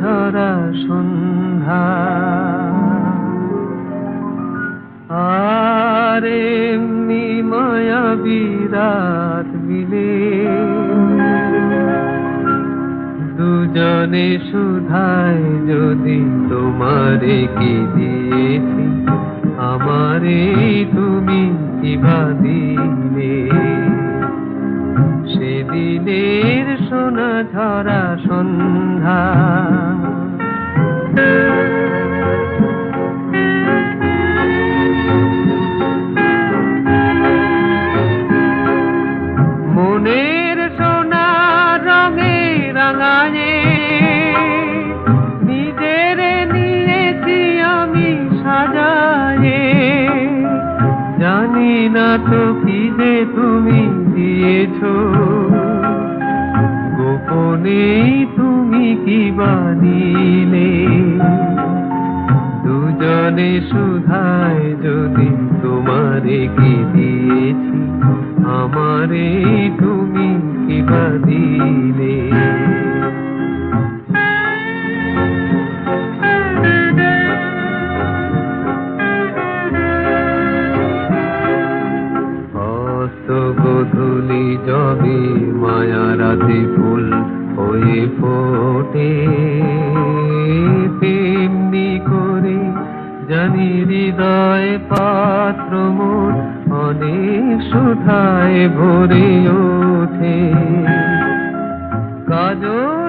ঝরা সন্ধ্যা। আর এমনি মায়া বিরাট মিলে দুজনে সুধায় যদি তোমারে কি দিয়েছি, আমারে তুমি কিবা দিলে। সেদিনের সোনা ঝরা সন্ধ্যা। মনের সোনা রঙে রাঙায়ে নিজের নিয়েছি আমি সাজায়ে জানি না তো কি যে তুমি দিয়েছ। গোপনেই তুমি কি বানিলে? দুজনে সুধায় যদি তোমারে কি দিয়েছি আমারে তুমি কি বা মায়া রাতে ফুল হয়ে ফোটে। তেমনি করে জানি হৃদয় পাত্র মন অনেক সুঠায় ভরে ওঠে। কাজল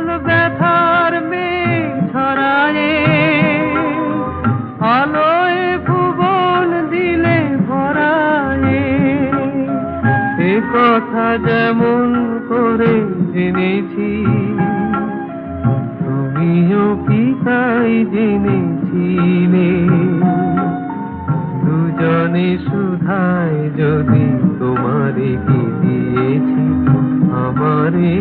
কথা যেমন করে জেনেছি, তুমিও কি তাই জেনেছিলে? দুজনে সুধায় যদি তোমারে কি দিয়েছি, আমারে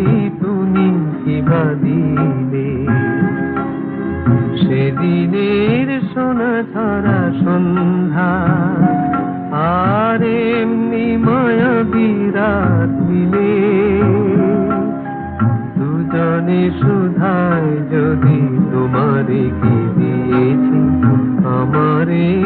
তুমি কি বা দিলে সেদিনের সোনা ছাড়া সন্ধ্যা, আর এমনি মায়া বিরাট মিলে। দুজনে শুধায় যদি তোমারে কি দিয়েছি আমারে